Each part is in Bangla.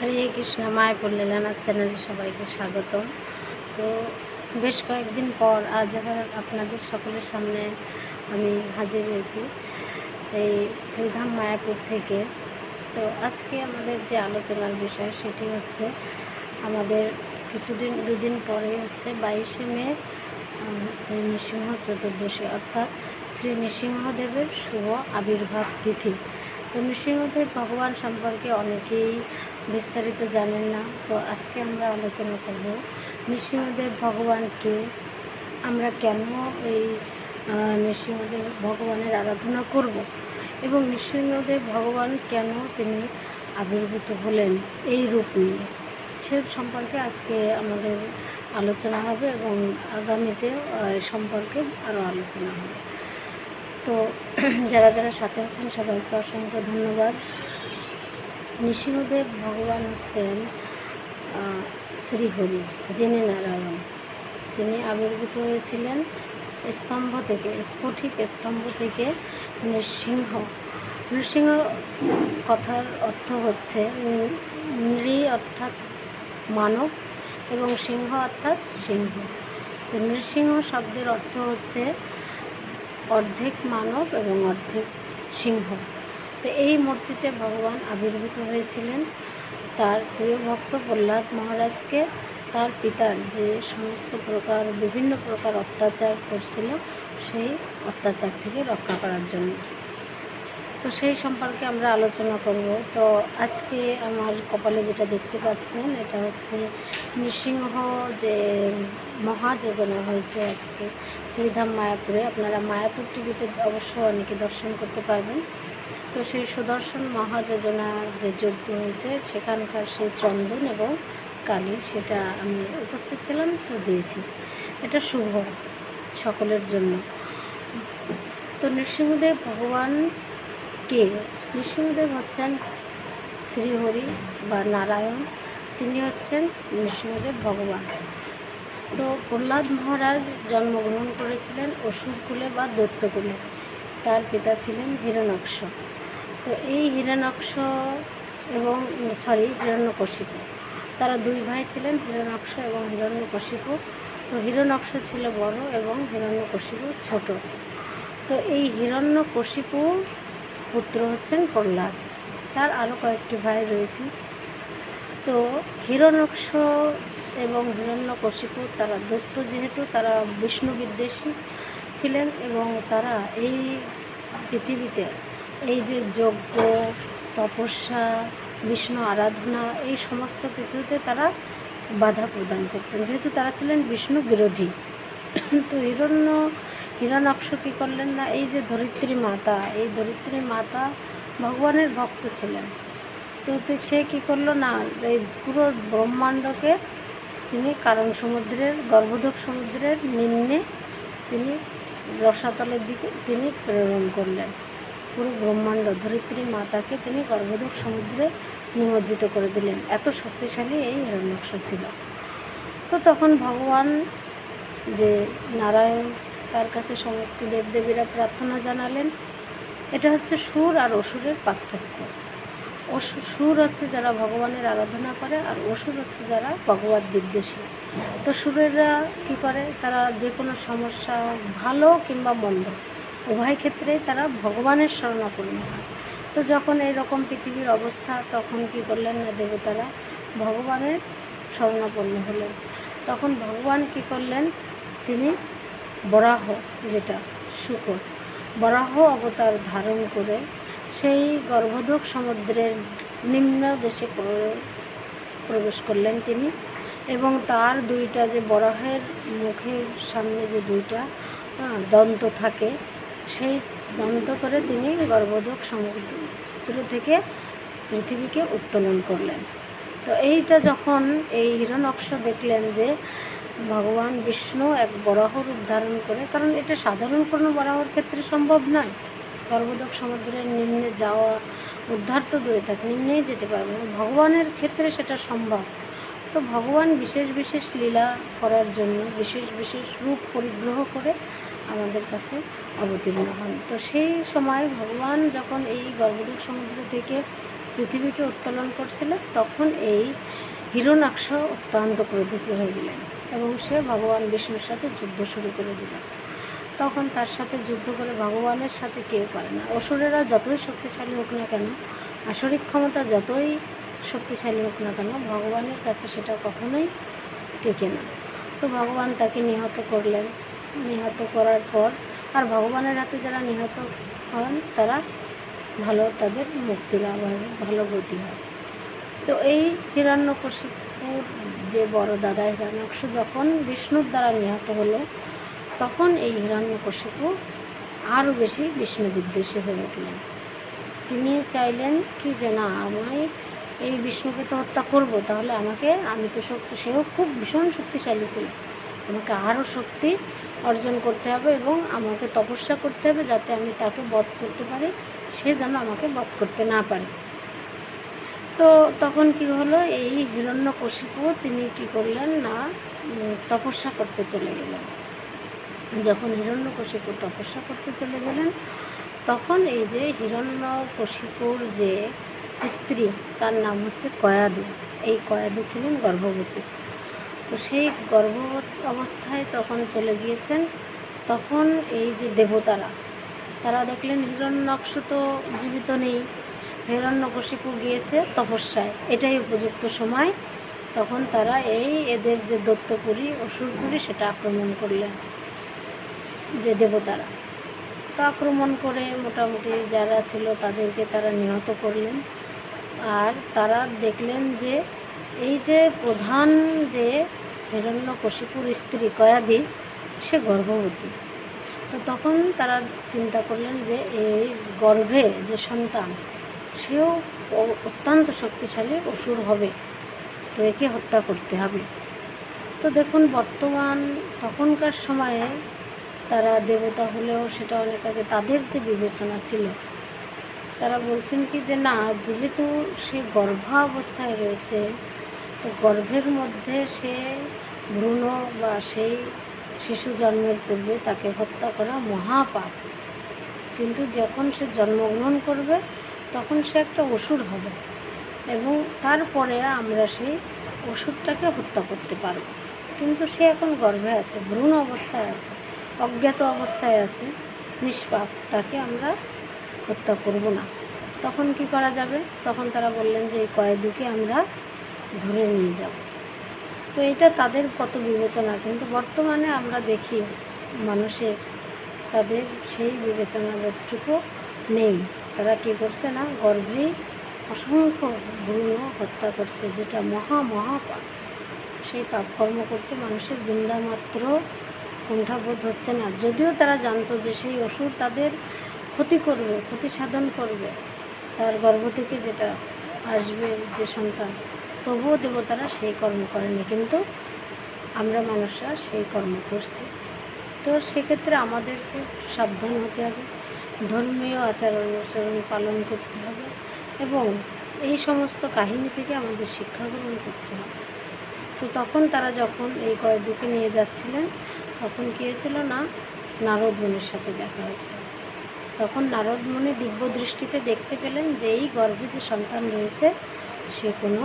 হরে কৃষ্ণ মায়াপুর লীলানাথ চ্যানেলে সবাইকে স্বাগতম। তো বেশ কয়েকদিন পর আজ আবার আপনাদের সকলের সামনে আমি হাজির হয়েছি এই শ্রীধাম মায়াপুর থেকে। তো আজকে আমাদের যে আলোচনার বিষয় সেটি হচ্ছে আমাদের কিছুদিন, দুদিন পরে হচ্ছে বাইশে মে শ্রী নৃসিংহ চতুর্দশী অর্থাৎ শ্রী নৃসিংহদেবের শুভ আবির্ভাব তিথি। তো নৃসিংহদেব ভগবান সম্পর্কে অনেকেই বিস্তারিত জানেন না, তো আজকে আমরা আলোচনা করব নৃসিংহদেব ভগবানকে আমরা কেন এই নৃসিংহদেব ভগবানের আরাধনা করব এবং নৃসিংহদেব ভগবান কেন তিনি আবির্ভূত হলেন এই রূপ নিয়ে। সে সম্পর্কে আজকে আমাদের আলোচনা হবে এবং আগামীতে সম্পর্কে আরও আলোচনা হবে। তো, যারা যারা সাথে আছেন, সবাইকে অসংখ্য ধন্যবাদ। নৃসিংহদেব ভগবান হচ্ছেন শ্রীহরি জেনে নারায়ণ। তিনি আবির্ভূত হয়েছিলেন স্তম্ভ থেকে, স্ফটিক স্তম্ভ থেকে নৃসিংহ। নৃসিংহ কথার অর্থ হচ্ছে নৃ অর্থাৎ মানব এবং সিংহ অর্থাৎ সিংহ। তো নৃসিংহ শব্দের অর্থ হচ্ছে অর্ধেক মানব এবং অর্ধেক সিংহ। তো এই মূর্তিতে ভগবান আবির্ভূত হয়েছিলেন। তার প্রিয় ভক্ত প্রহ্লাদ মহারাজকে, তার পিতার যে সমস্ত প্রকার, বিভিন্ন প্রকার অত্যাচার করছিল, সেই অত্যাচার থেকে রক্ষা করার জন্য। তো সেই সম্পর্কে আমরা আলোচনা করব। তো আজকে আমার কপালে যেটা দেখতে পাচ্ছেন, এটা হচ্ছে নৃসিংহ যে মহাযোজনা হয়েছে আজকে শ্রীধাম মায়াপুরে। আপনারা মায়াপুর টিভিতে অবশ্য অনেকে দর্শন করতে পারবেন। তো সেই সুদর্শন মহাযোজনার যে যজ্ঞ হয়েছে, সেখানকার সেই চন্দন এবং কালী, সেটা আমি উপস্থিত ছিলাম, তো দিয়েছি। এটা শুভ সকলের জন্য। তো নৃসিংহদেব ভগবান কে? নৃসিংহদেব হচ্ছেন শ্রীহরি বা নারায়ণ, তিনি হচ্ছেন নৃসিংহদেব ভগবান। তো প্রহ্লাদ মহারাজ জন্মগ্রহণ করেছিলেন অসুরকুলে বা দৈত্যকুলে তার পিতা ছিলেন হিরণাক্ষ তো এই হিরণাক্ষ এবং সরি হিরণ্যকশিপু। তারা দুই ভাই ছিলেন হিরণাক্ষ এবং হিরণ্যকশিপু। তো হিরণাক্ষ ছিল বড় এবং হিরণ্যকশিপু ছোট। তো এই হিরণ্যকশিপু পুত্র হচ্ছেন প্রহ্লাদ। তার আরও কয়েকটি ভাই রয়েছে। তো হিরণক্ষ এবং হিরণ্যকশিপু, তারা দত্ত যেহেতু, তারা বিষ্ণু বিদ্বেষী ছিলেন এবং তারা এই পৃথিবীতে এই যে যজ্ঞ, তপস্যা, বিষ্ণু আরাধনা, এই সমস্ত কিছুতে তারা বাধা প্রদান করতেন। যেহেতু তারা ছিলেন বিষ্ণু বিরোধী, তো হিরণ্য, হিরণাক্ষ কী করলেন না? এই যে ধরিত্রী মাতা, এই ধরিত্রী মাতা ভগবানের ভক্ত ছিলেন। তো সে কী করল না? এই পুরো ব্রহ্মাণ্ডকে তিনি কারণ সমুদ্রের গর্ভোদক সমুদ্রের নিম্নে তিনি রসাতলের দিকে তিনি প্রেরণ করলেন। পুরো ব্রহ্মাণ্ড ধরিত্রী মাতাকে তিনি গর্ভোদক সমুদ্রে নিমজ্জিত করে দিলেন। এত শক্তিশালী এই হিরণ্যাক্ষ ছিল। তো তখন ভগবান যে নারায়ণ, তার কাছে সমস্ত দেবদেবীরা প্রার্থনা জানালেন। এটা হচ্ছে সুর আর অসুরের পার্থক্য। সুর হচ্ছে যারা ভগবানের আরাধনা করে আর অসুর হচ্ছে যারা ভগবত বিদ্বেষী। তো সুরেরা কী করে? তারা যে কোনো সমস্যা ভালো কিংবা মন্দ। উভয় ক্ষেত্রেই তারা ভগবানের শরণাপন্ন হয়। তো যখন এই রকম পৃথিবীর অবস্থা, তখন কি করলেন না দেবতারা? ভগবানের শরণাপন্ন হলেন। তখন ভগবান কি করলেন? তিনি বরাহ, যেটা শুকর, বরাহ অবতার ধারণ করে সেই গর্ভোদক সমুদ্রের নিম্ন দেশে প্রবেশ করলেন তিনি এবং তার দুইটা যে বরাহের মুখের সামনে যে দুইটা দন্ত থাকে সেই দন্ত করে তিনি গর্ভোদক সমুদ্র থেকে পৃথিবীকে উত্তোলন করলেন। তো এইটা যখন এই হিরণক্ষ দেখলেন যে ভগবান বিষ্ণু এক বরাহ রূপ ধারণ করে, কারণ এটা সাধারণ কোনো বরাহর ক্ষেত্রে সম্ভব নয়। গর্ভোদক সমুদ্রের নিম্নে যাওয়া উদ্ধার তো দূরে থাকে, নিম্নেই যেতে পারবে ভগবানের ক্ষেত্রে সেটা সম্ভব। তো ভগবান বিশেষ বিশেষ লীলা করার জন্য, বিশেষ বিশেষ রূপ পরিগ্রহ করে আমাদের কাছে অবতীর্ণ হন। তো সেই সময় ভগবান যখন এই গর্ভদূত সমুদ্র থেকে পৃথিবীকে উত্তোলন করছিল, তখন এই হিরণাক্ষ অত্যন্ত ক্রোধিত হয়ে গেলেন এবং সে ভগবান বিষ্ণুর সাথে যুদ্ধ শুরু করে দিল। তখন তার সাথে যুদ্ধ করে ভগবানের সাথে কেউ পারে না। অসুরেরা যতই শক্তিশালী হোক না কেন, আসরিক ক্ষমতা যতই শক্তিশালী হোক না কেন, ভগবানের কাছে সেটা কখনোই টেকে না। তো ভগবান তাকে নিহত করলেন। নিহত করার পর আর ভগবানের হাতে যারা নিহত হন, তারা ভালো তাদের মুক্তি লাভ হয়, ভালো গতি হয়। তো এই হিরণ্যকশিপুর যে বড় দাদা হিরণ্যকশ যখন বিষ্ণুর দ্বারা নিহত হলো, তখন এই হিরণ্যকশিপু আরও বেশি বিষ্ণু বিদ্বেষী হয়ে উঠলেন। তিনি চাইলেন কি যে, না আমি এই বিষ্ণুকে তো হত্যা করব, তাহলে আমাকে, আমি তো শক্তি, সেও খুব ভীষণ শক্তিশালী ছিল। আমাকে আরও শক্তি অর্জন করতে হবে এবং আমাকে তপস্যা করতে হবে যাতে আমি তাকে বধ করতে পারি, সে যেন আমাকে বধ করতে না পারে। তো তখন কি হলো, এই হিরণ্যকশিপু তিনি কি করলেন না তপস্যা করতে চলে গেলেন। যখন হিরণ্যকশিপু তপস্যা করতে চলে গেলেন, তখন এই যে হিরণ্যকশিপুর যে স্ত্রী, তার নাম হচ্ছে কয়াদু। এই কয়াদু ছিলেন গর্ভবতী। তো সেই গর্ভবতী অবস্থায় তখন চলে গিয়েছেন, তখন এই যে দেবতারা, তারা দেখলেন হিরণ্যকশ তো জীবিত নেই। হিরণ্যকশিপু গিয়েছে তপস্যায়, এটাই উপযুক্ত সময়। তখন তারা এই এদের যে দত্তপুরী, অসুরপুরী, সেটা আক্রমণ করলেন যে দেবতারা। তো আক্রমণ করে মোটামুটি যারা ছিল তাদেরকে তারা নিহত করলেন। আর তারা দেখলেন যে এই যে প্রধান যে হিরণ্যকশিপুর স্ত্রী কয়াদি সে গর্ভবতী। তো তখন তারা চিন্তা করলেন যে এই গর্ভে যে সন্তান, সেও অত্যন্ত শক্তিশালী, অসুর হবে। তো একে হত্যা করতে হবে। তো দেখুন, বর্তমান তখনকার সময়ে তারা দেবতা হলেও সেটা অনেক আগে তাদের যে বিবেচনা ছিল, তারা বলছেন কি যে না, যেহেতু সে গর্ভাবস্থায় রয়েছে তো গর্ভের মধ্যে সে ভ্রূণ বা সেই শিশু জন্মের পূর্বে তাকে হত্যা করা মহাপাপ। কিন্তু যখন সে জন্মগ্রহণ করবে, তখন সে একটা অসুর হবে এবং তারপরে আমরা সেই ওষুধটাকে হত্যা করতে পারব। কিন্তু সে এখন গর্ভে আছে, ভ্রূণ অবস্থায় আছে, অজ্ঞাত অবস্থায় আছে, নিষ্পাপ, তাকে আমরা হত্যা করব না। তখন কি করা যাবে? তখন তারা বললেন যে এই কয়েদুকে আমরা ধরে নিয়ে যাব। তো এটা তাদের কত বিবেচনা? কিন্তু বর্তমানে আমরা দেখি মানুষের তাদের সেই বিবেচনা বিবেচনাবোধটুকু নেই। তারা কী করছে না? গর্ভেই অসংখ্য ভ্রূণ হত্যা করছে, যেটা মহা মহা পাপ সেই পাপ কর্ম করতে মানুষের বৃন্দামাত্র কুণ্ঠাবোধ হচ্ছে না। যদিও তারা জানতো যে সেই অসুর তাদের ক্ষতি করবে, ক্ষতি সাধন করবে। তার গর্ভ থেকে যেটা আসবে যে সন্তান তবুও দেবতারা সেই কর্ম করেনি, কিন্তু আমরা মানুষরা সেই কর্ম করছি। তো সেক্ষেত্রে আমাদেরকে সাবধান হতে হবে, ধর্মীয় আচার অনুসরণ পালন করতে হবে এবং এই সমস্ত কাহিনী থেকে আমাদের শিক্ষা গ্রহণ করতে হবে। তো তখন তারা যখন এই কয়েকদিকে নিয়ে যাচ্ছিলেন, তখন কী হয়েছিল না নারদ মুনির সাথে দেখা হয়েছিল। তখন নারদ মুনি দিব্য দৃষ্টিতে দেখতে পেলেন যে এই গর্ভে যে সন্তান রয়েছে, সে কোনো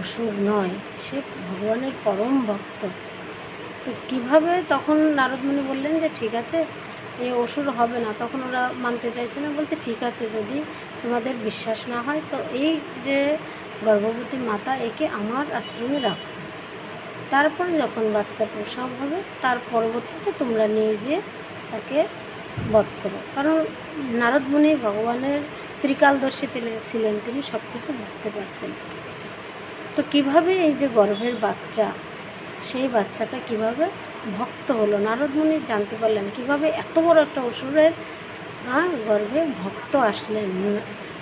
অসুর নয়, সে ভগবানের পরম ভক্ত। তো কীভাবে তখন নারদমণি বললেন যে, ঠিক আছে এই অসুর হবে না। তখন ওরা মানতে চাইছে না, বলছে, ঠিক আছে, যদি তোমাদের বিশ্বাস না হয়, তো এই যে গর্ভবতী মাতা, একে আমার আশ্রমে রাখো। তারপর যখন বাচ্চা প্রসব হবে, তার পরবর্তীতে তোমরা নিয়ে যেয়ে তাকে বধ করো। কারণ নারদমণি ভগবানের ত্রিকালদর্শী ছিলেন, তিনি সব কিছু বুঝতে পারতেন। তো কীভাবে এই যে গর্ভের বাচ্চা সেই বাচ্চাটা কীভাবে ভক্ত হলো? নারদমণি জানতে পারলেন কীভাবে এত বড় একটা অসুরের আহ, গর্ভে ভক্ত আসলেন।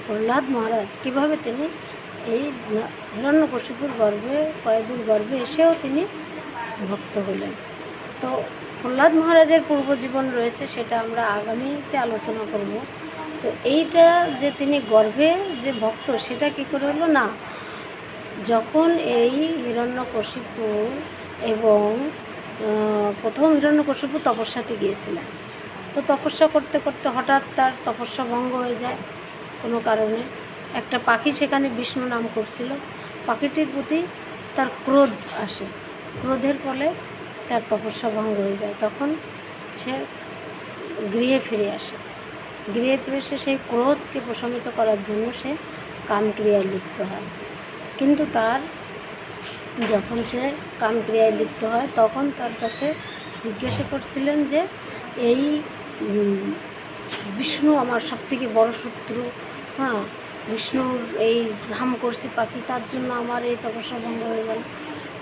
প্রহ্লাদ মহারাজ কীভাবে তিনি এই হিরণ্যকশিপুর গর্ভে কয়েকদিন গর্ভে এসেও তিনি ভক্ত হলেন? তো প্রহ্লাদ মহারাজের পূর্বজীবন রয়েছে সেটা আমরা আগামীতে আলোচনা করব। তো এইটা যে তিনি গর্ভে যে ভক্ত সেটা কি করে হলো? না যখন এই হিরণ্যকশিপু এবং প্রথম হিরণ্যকশিপু তপস্যাতে গিয়েছিলেন। তো তপস্যা করতে করতে হঠাৎ তার তপস্যা ভঙ্গ হয়ে যায় কোনো কারণে। একটা পাখি সেখানে বিষ্ণু নাম করছিল। পাখিটির প্রতি তার ক্রোধ আসে। ক্রোধের ফলে তার তপস্যা ভঙ্গ হয়ে যায়। তখন সে গৃহে ফিরে আসে। গৃহে ফিরে এসে সেই ক্রোধকে প্রশমিত করার জন্য সে কামক্রিয়ায় লিপ্ত হয়। কিন্তু তার যখন সে কামক্রিয়ায় লিপ্ত হয়, তখন তার কাছে জিজ্ঞাসা করছিলেন যে, এই বিষ্ণু আমার সবথেকে বড় শত্রু। হ্যাঁ বিষ্ণুর এই ধাম করছে পাখি, তার জন্য আমার এই তপস্যা ভঙ্গ হয়ে গেল।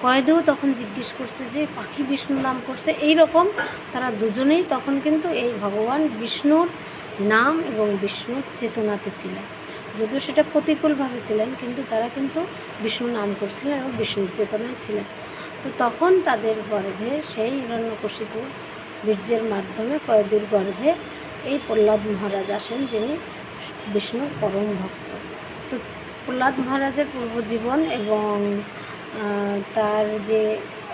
কয়েদেও তখন জিজ্ঞেস করছে যে, পাখি বিষ্ণু নাম করছে? এই রকম তারা দুজনেই তখন কিন্তু এই ভগবান বিষ্ণুর নাম এবং বিষ্ণুর চেতনাতে ছিলেন। যদিও সেটা প্রতিকূলভাবে ছিলেন, কিন্তু তারা কিন্তু বিষ্ণু নাম করছিলেন এবং বিষ্ণুর চেতনায় ছিলেন। তো তখন তাদের গর্ভে সেই হিরণ্যকশিপুর বীর্যের মাধ্যমে কয়েদির গর্ভে এই প্রহ্লাদ মহারাজ আসেন, যিনি বিষ্ণুর পরম ভক্ত। তো প্রহ্লাদ মহারাজের পূর্বজীবন এবং তার যে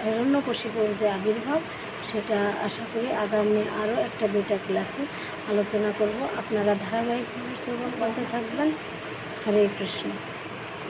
হিরণ্যকশিপুর যে আবির্ভাব, সেটা আশা করি আগামী আরও একটা দুইটা ক্লাসে আলোচনা করব। আপনারা ধারাবাহিকভাবে শ্রবণ করতে থাকবেন। হরে কৃষ্ণ